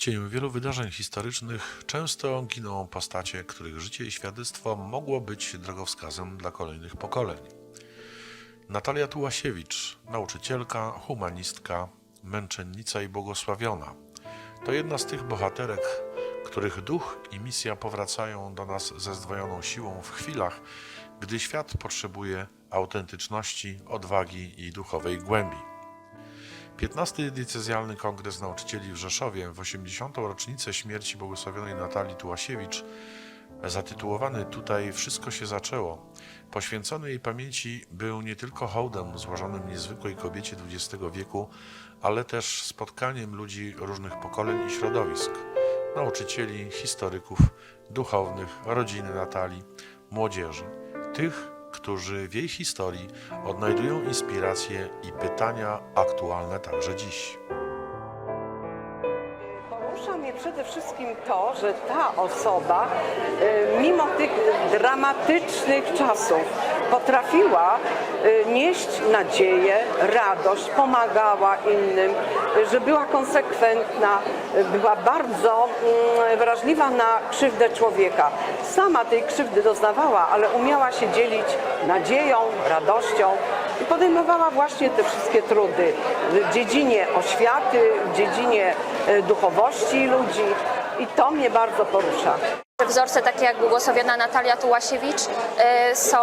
cieniu wielu wydarzeń historycznych często giną postacie, których życie i świadectwo mogło być drogowskazem dla kolejnych pokoleń. Natalia Tułasiewicz, nauczycielka, humanistka, męczennica i błogosławiona. To jedna z tych bohaterek, których duch i misja powracają do nas ze zdwojoną siłą w chwilach, gdy świat potrzebuje autentyczności, odwagi i duchowej głębi. 15. Diecezjalny Kongres Nauczycieli w Rzeszowie w 80. rocznicę śmierci błogosławionej Natalii Tułasiewicz, zatytułowany tutaj Wszystko się zaczęło, poświęcony jej pamięci był nie tylko hołdem złożonym niezwykłej kobiecie XX wieku, ale też spotkaniem ludzi różnych pokoleń i środowisk nauczycieli, historyków, duchownych, rodziny Natalii, młodzieży, tych, którzy w jej historii odnajdują inspiracje i pytania aktualne także dziś. Porusza mnie przede wszystkim to, że ta osoba, y, mimo tych dramatycznych czasów, potrafiła y, nieść nadzieję, radość, pomagała innym, że była konsekwentna, była bardzo mm, wrażliwa na krzywdę człowieka. Sama tej krzywdy doznawała, ale umiała się dzielić nadzieją, radością i podejmowała właśnie te wszystkie trudy w dziedzinie oświaty, w dziedzinie e, duchowości ludzi i to mnie bardzo porusza. Wzorce takie jak błogosławiona Natalia Tułasiewicz e, są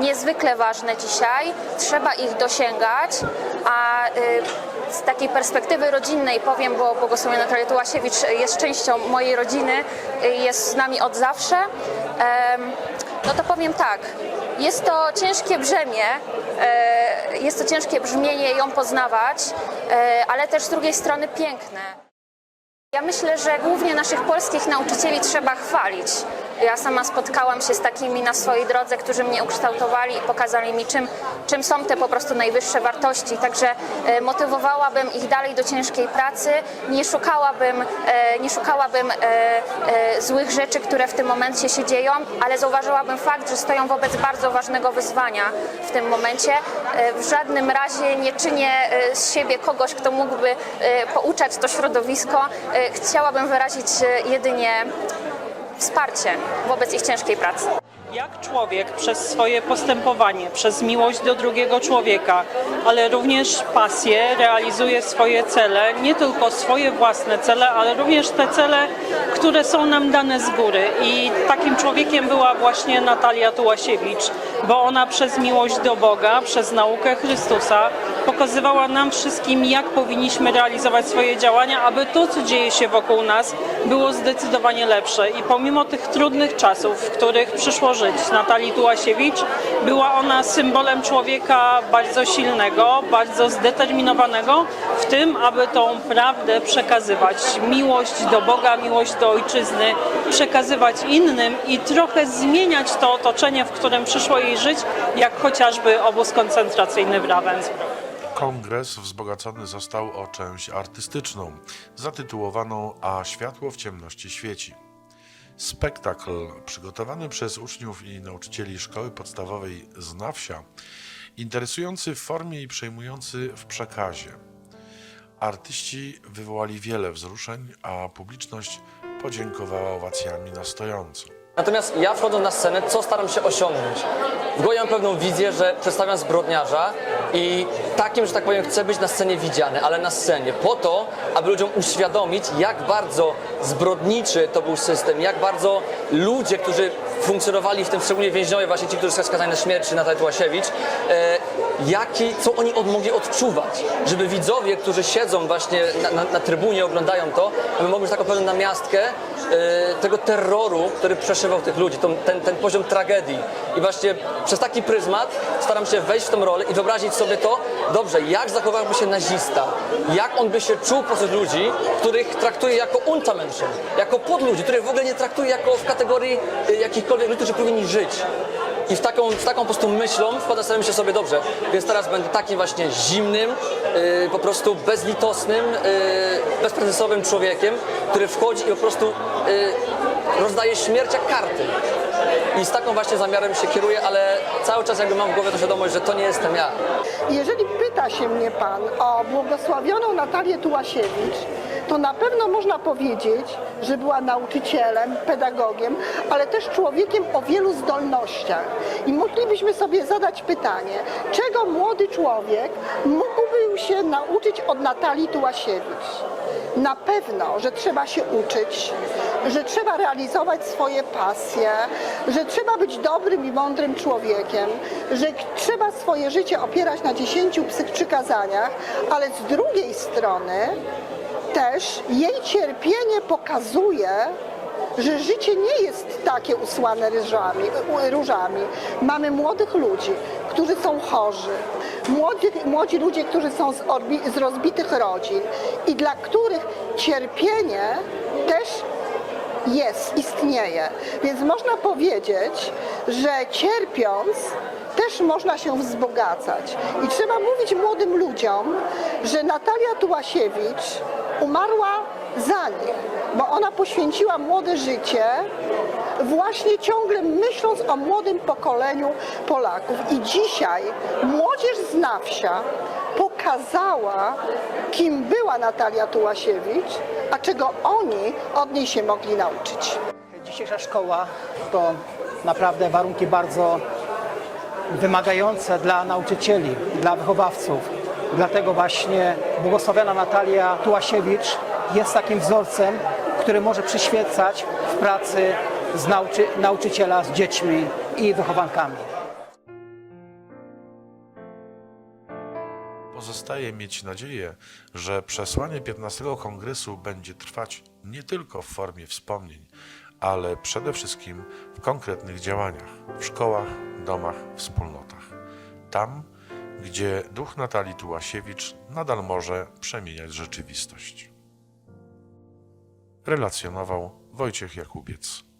niezwykle ważne dzisiaj. Trzeba ich dosięgać, a e, z takiej perspektywy rodzinnej powiem, bo błogosławiona Natalia Tułasiewicz jest częścią mojej rodziny, jest z nami od zawsze. No to powiem tak, jest to ciężkie brzemię, e, jest to ciężkie brzmienie ją poznawać, ale też z drugiej strony piękne. Ja myślę, że głównie naszych polskich nauczycieli trzeba chwalić. Ja sama spotkałam się z takimi na swojej drodze, którzy mnie ukształtowali i pokazali mi, czym, czym są te po prostu najwyższe wartości. Także e, motywowałabym ich dalej do ciężkiej pracy. Nie szukałabym, e, nie szukałabym e, złych rzeczy, które w tym momencie się dzieją, ale zauważyłabym fakt, że stoją wobec bardzo ważnego wyzwania w tym momencie. W żadnym razie nie czynię z siebie kogoś, kto mógłby pouczać to środowisko. Chciałabym wyrazić jedynie wsparcie wobec ich ciężkiej pracy. Jak człowiek przez swoje postępowanie, przez miłość do drugiego człowieka, ale również pasję, realizuje swoje cele, nie tylko swoje własne cele, ale również te cele, które są nam dane z góry. I takim człowiekiem była właśnie Natalia Tułasiewicz, bo ona przez miłość do Boga, przez naukę Chrystusa pokazywała nam wszystkim, jak powinniśmy realizować swoje działania, aby to, co dzieje się wokół nas, było zdecydowanie lepsze. I pomimo tych trudnych czasów, w których przyszło żyć Natalii Tułasiewicz, była ona symbolem człowieka bardzo silnego, bardzo zdeterminowanego w tym, aby tą prawdę przekazywać. Miłość do Boga, miłość do ojczyzny przekazywać innym i trochę zmieniać to otoczenie, w którym przyszło jej żyć, jak chociażby obóz koncentracyjny w Ravensbrück. Kongres wzbogacony został o część artystyczną, zatytułowaną A światło w ciemności świeci. Spektakl przygotowany przez uczniów i nauczycieli szkoły podstawowej z na wsia, interesujący w formie i przejmujący w przekazie. Artyści wywołali wiele wzruszeń, a publiczność podziękowała owacjami na stojąco. Natomiast ja wchodząc na scenę, co staram się osiągnąć? W głowie mam pewną wizję, że przedstawiam zbrodniarza i takim, że tak powiem, chcę być na scenie widziany, ale na scenie po to, aby ludziom uświadomić, jak bardzo zbrodniczy to był system, jak bardzo ludzie, którzy funkcjonowali w tym, szczególnie więźniowie, właśnie ci, którzy są skazani na śmierć, czy Natalia Tułasiewicz, e, jaki, co oni od, mogli odczuwać, żeby widzowie, którzy siedzą właśnie na, na, na trybunie, oglądają to, aby mogli mieć taką pewną namiastkę e, tego terroru, który przeszywał tych ludzi, tą, ten, ten poziom tragedii. I właśnie przez taki pryzmat staram się wejść w tą rolę i wyobrazić sobie to, dobrze, jak zachowałby się nazista, jak on by się czuł pośród ludzi, których traktuje jako Untermenschen, jako podludzi, których w ogóle nie traktuje jako w kategorii y, jakichkolwiek ludzi, którzy powinni żyć. I w taką, z taką po prostu myślą sobie myślę sobie dobrze, więc teraz będę takim właśnie zimnym, y, po prostu bezlitosnym, y, bezprecedensowym człowiekiem, który wchodzi i po prostu y, rozdaje śmierć jak karty. I z taką właśnie zamiarem się kieruję, ale cały czas jakby mam w głowie to świadomość, że to nie jestem ja. Jeżeli pyta się mnie Pan o błogosławioną Natalię Tułasiewicz, to na pewno można powiedzieć, że była nauczycielem, pedagogiem, ale też człowiekiem o wielu zdolnościach. I moglibyśmy sobie zadać pytanie, czego młody człowiek mógłby się nauczyć od Natalii Tułasiewicz? Na pewno, że trzeba się uczyć, że trzeba realizować swoje pasje, że trzeba być dobrym i mądrym człowiekiem, że trzeba swoje życie opierać na dziesięciu psych przykazaniach, ale z drugiej strony też jej cierpienie pokazuje, że życie nie jest takie usłane ryżami, różami. Mamy młodych ludzi, którzy są chorzy, młodzi, młodzi ludzie, którzy są z, orbi, z rozbitych rodzin i dla których cierpienie też jest, istnieje. Więc można powiedzieć, że cierpiąc też można się wzbogacać. I trzeba mówić młodym ludziom, że Natalia Tułasiewicz umarła za nich, bo ona poświęciła młode życie właśnie ciągle myśląc o młodym pokoleniu Polaków. I dzisiaj młodzież z wsia pokazała, kim była Natalia Tułasiewicz, a czego oni od niej się mogli nauczyć. Dzisiejsza szkoła to naprawdę warunki bardzo wymagające dla nauczycieli, dla wychowawców. Dlatego właśnie błogosławiona Natalia Tułasiewicz jest takim wzorcem, który może przyświecać w pracy z nauczy nauczyciela z dziećmi i wychowankami. Pozostaje mieć nadzieję, że przesłanie 15 kongresu będzie trwać nie tylko w formie wspomnień, ale przede wszystkim w konkretnych działaniach w szkołach, domach, wspólnotach. Tam, gdzie duch Natalii Tułasiewicz nadal może przemieniać rzeczywistość. Relacjonował Wojciech Jakubiec.